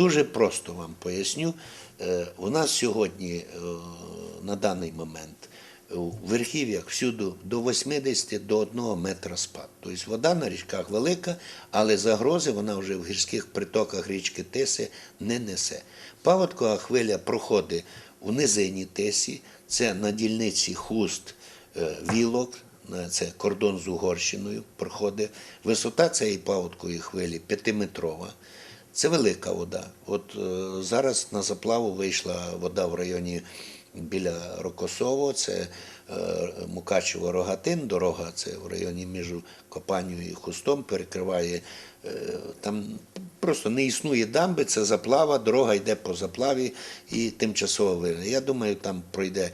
дуже просто вам поясню. Е, У нас сьогодні е, на даний момент у верхів'ях всюди до 80 до 1 метра спад. Тобто вода на річках велика, але загрози вона вже в гірських притоках річки Тиси не несе. Паводкова хвиля проходить у низині Тисі, це на дільниці хуст е, вілок, це кордон з Угорщиною проходить. Висота цієї паводкової хвилі п'ятиметрова. Це велика вода. От е, зараз на заплаву вийшла вода в районі біля Рокосово, це е, Мукачево Рогатин, дорога це в районі між Копанію і Хустом, перекриває. е, Там просто не існує дамби, це заплава, дорога йде по заплаві і тимчасово вирішена. Я думаю, там пройде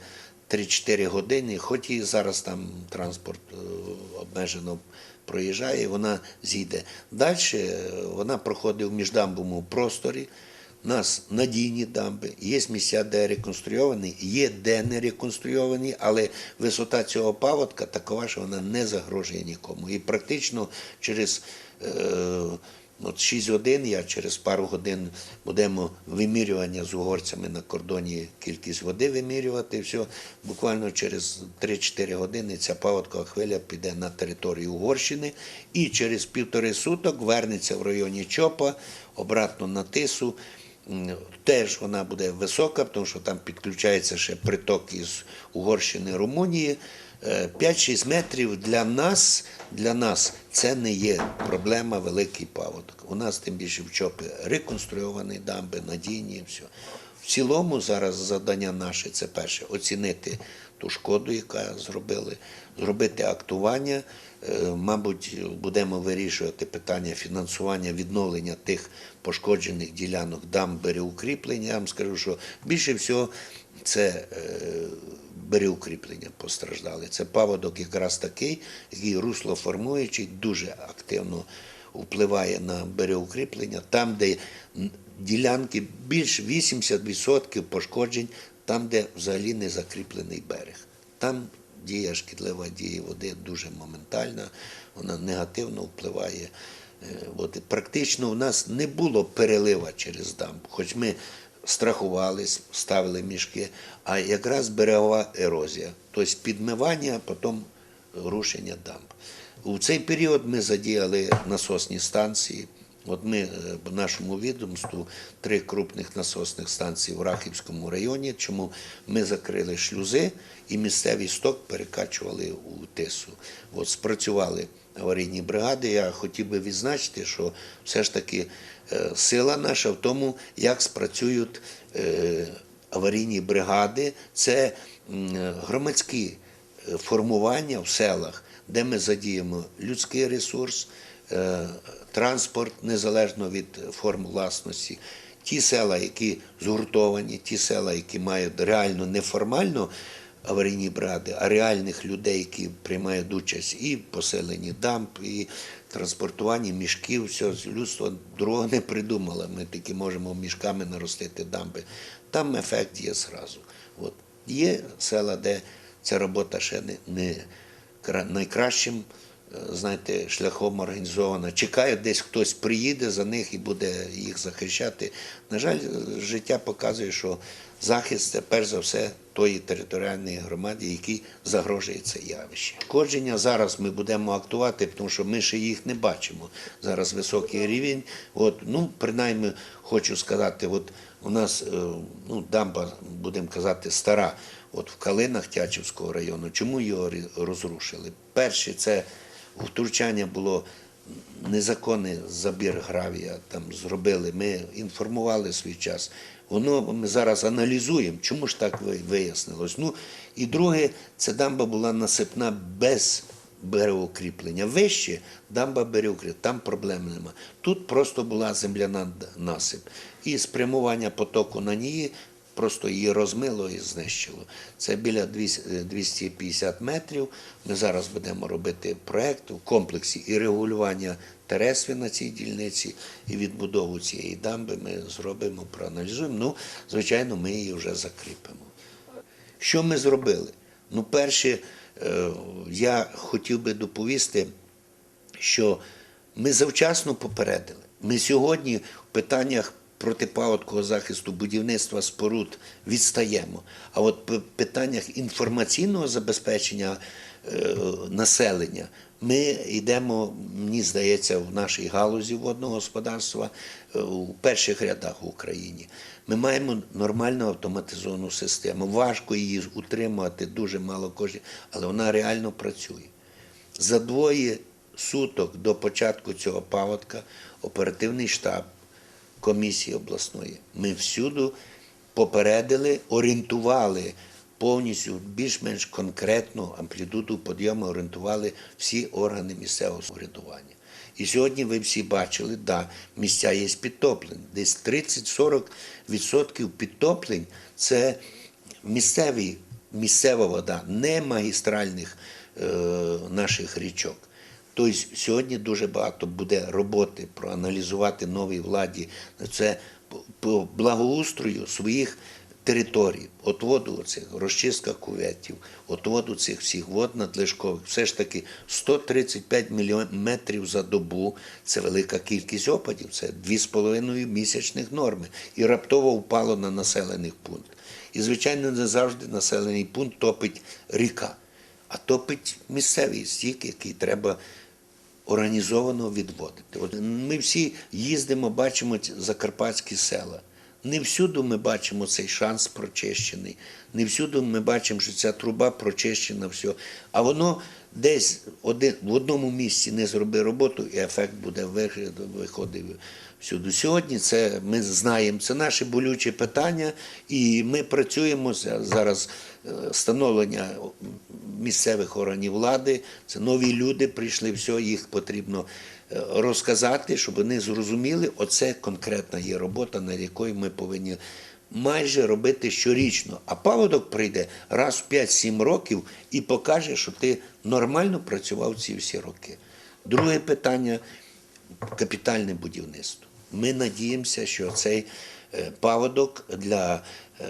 3-4 години, хоч і зараз там транспорт е, обмежено проїжджає, вона зійде. Далі вона проходить в міждамбовому просторі. У нас надійні дамби, є місця, де реконструйовані, є де не реконструйовані, але висота цього паводка такова, що вона не загрожує нікому. І практично через е, от 6 годин, я через пару годин будемо вимірювання з угорцями на кордоні кількість води вимірювати. Все. Буквально через 3-4 години ця паводкова хвиля піде на територію Угорщини і через півтори суток вернеться в районі Чопа, обратно на Тису. Теж вона буде висока, тому що там підключається ще приток із Угорщини Румунії. Е, 5-6 метрів для нас, для нас це не є проблема великий паводок. У нас тим більше в ЧОПі реконструйовані дамби, надійні, все. В цілому зараз завдання наше це перше оцінити ту шкоду, яка зробили, зробити актування. Е, Мабуть, будемо вирішувати питання фінансування відновлення тих пошкоджених ділянок дам береукріплення. Я вам скажу, що більше всього це е, береукріплення постраждали. Це паводок якраз такий, який русло формуючий, дуже активно впливає на береукріплення. Там, де ділянки більш 80% пошкоджень, там, де взагалі не закріплений берег. Там дія шкідлива дія води дуже моментальна, вона негативно впливає. Е, От, практично у нас не було перелива через дамбу, хоч ми страхувались, ставили мішки, а якраз берегова ерозія, тобто підмивання, а потім рушення дамб. У цей період ми задіяли насосні станції. От ми е, в нашому відомству три крупних насосних станції в Рахівському районі, чому ми закрили шлюзи і місцевий сток перекачували у Тису. От спрацювали аварійні бригади. Я хотів би відзначити, що все ж таки е, сила наша в тому, як спрацюють е, аварійні бригади. Це громадські е, формування в селах, де ми задіємо людський ресурс, е, транспорт незалежно від форм власності. Ті села, які згуртовані, ті села, які мають реально неформально аварійні бригади, а реальних людей, які приймають участь і поселенні дамп, і транспортуванні мішків, все людство другого не придумало. Ми тільки можемо мішками наростити дамби. Там ефект є зразу. От. Є села, де ця робота ще не, не найкращим знаєте, шляхом організована. Чекають, десь хтось приїде за них і буде їх захищати. На жаль, життя показує, що захист це перш за все тої територіальної громади, якій загрожує це явище. Шкодження зараз ми будемо актувати, тому що ми ще їх не бачимо. Зараз високий рівень. От, ну, принаймні, хочу сказати, от у нас е, ну, дамба, будемо казати, стара. От в Калинах Тячівського району, чому його розрушили? Перше, це втручання було незаконний забір гравія, там зробили. Ми інформували свій час. Воно ми зараз аналізуємо, чому ж так вияснилось. Ну і друге, це дамба була насипна без берегоукріплення. Вище дамба берегоукріплення, там проблем нема. Тут просто була земляна насип. І спрямування потоку на ній просто її розмило і знищило. Це біля 200 е, 250 метрів. Ми зараз будемо робити проєкт в комплексі і регулювання тересві на цій дільниці, і відбудову цієї дамби ми зробимо, проаналізуємо. Ну, звичайно, ми її вже закріпимо. Що ми зробили? Ну, перше, е, я хотів би доповісти, що ми завчасно попередили. Ми сьогодні в питаннях протипаводкового захисту будівництва споруд відстаємо. А от по питаннях інформаційного забезпечення е, населення ми йдемо, мені здається, в нашій галузі водного господарства е, у перших рядах в Україні. Ми маємо нормальну автоматизовану систему. Важко її утримувати, дуже мало коштів, але вона реально працює. За двоє суток до початку цього паводка оперативний штаб комісії обласної ми всюди попередили, орієнтували повністю більш-менш конкретну амплітуду підйому орієнтували всі органи місцевого самоврядування. І сьогодні ви всі бачили, да, місця є підтоплені. Десь 30-40% підтоплень це місцеві, місцева вода, не магістральних е, наших річок. Тобто сьогодні дуже багато буде роботи проаналізувати новій владі це по- благоустрою своїх територій, отводу цих розчистка куветів, отводу цих всіх вод надлишкових. Все ж таки 135 мільйонів метрів за добу це велика кількість опадів, це 2,5 місячних норми. І раптово впало на населених пункт. І, звичайно, не завжди населений пункт топить ріка, а топить місцевий стік, який треба організовано відводити. От ми всі їздимо, бачимо закарпатські села. Не всюди ми бачимо цей шанс прочищений, не всюди ми бачимо, що ця труба прочищена, все. А воно десь один, в одному місці не зроби роботу, і ефект буде виходив. Всюди. Сьогодні це ми знаємо, це наше болюче питання, і ми працюємо зараз е, становлення місцевих органів влади. Це нові люди прийшли, все, їх потрібно е, розказати, щоб вони зрозуміли, оце конкретна є робота, над якою ми повинні майже робити щорічно. А паводок прийде раз в 5-7 років і покаже, що ти нормально працював ці всі роки. Друге питання капітальне будівництво. Ми надіємося, що цей е, паводок для е,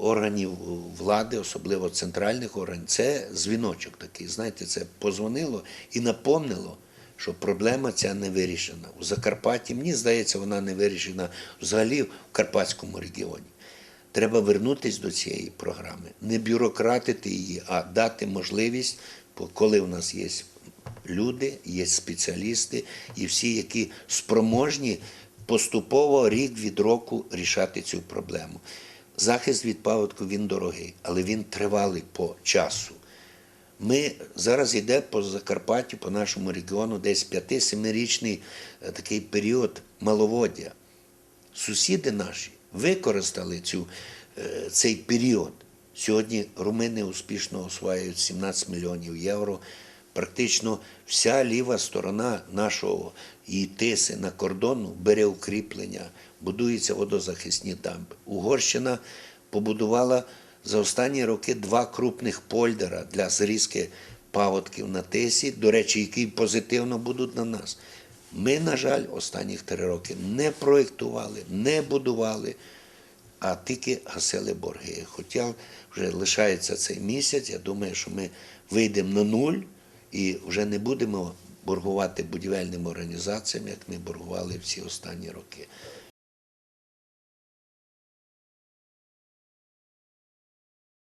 органів влади, особливо центральних органів, це дзвіночок такий. Знаєте, це позвонило і напомнило, що проблема ця не вирішена. У Закарпатті, мені здається, вона не вирішена взагалі в Карпатському регіоні. Треба вернутися до цієї програми, не бюрократити її, а дати можливість, коли в нас є люди, є спеціалісти і всі, які спроможні поступово рік від року рішати цю проблему. Захист від паводку він дорогий, але він тривалий по часу. Ми зараз йде по Закарпаттю, по нашому регіону, десь 5-7-річний е, такий період маловоддя. Сусіди наші використали цю, е, цей період. Сьогодні румини успішно осваюють 17 мільйонів євро. Практично вся ліва сторона нашого і тиси на кордону бере укріплення, будуються водозахисні дамби. Угорщина побудувала за останні роки два крупних польдера для зрізки паводків на тисі, до речі, які позитивно будуть на нас. Ми, на жаль, останніх три роки не проєктували, не будували, а тільки гасили борги. Хоча вже лишається цей місяць, я думаю, що ми вийдемо на нуль і вже не будемо боргувати будівельним організаціям, як ми боргували всі останні роки.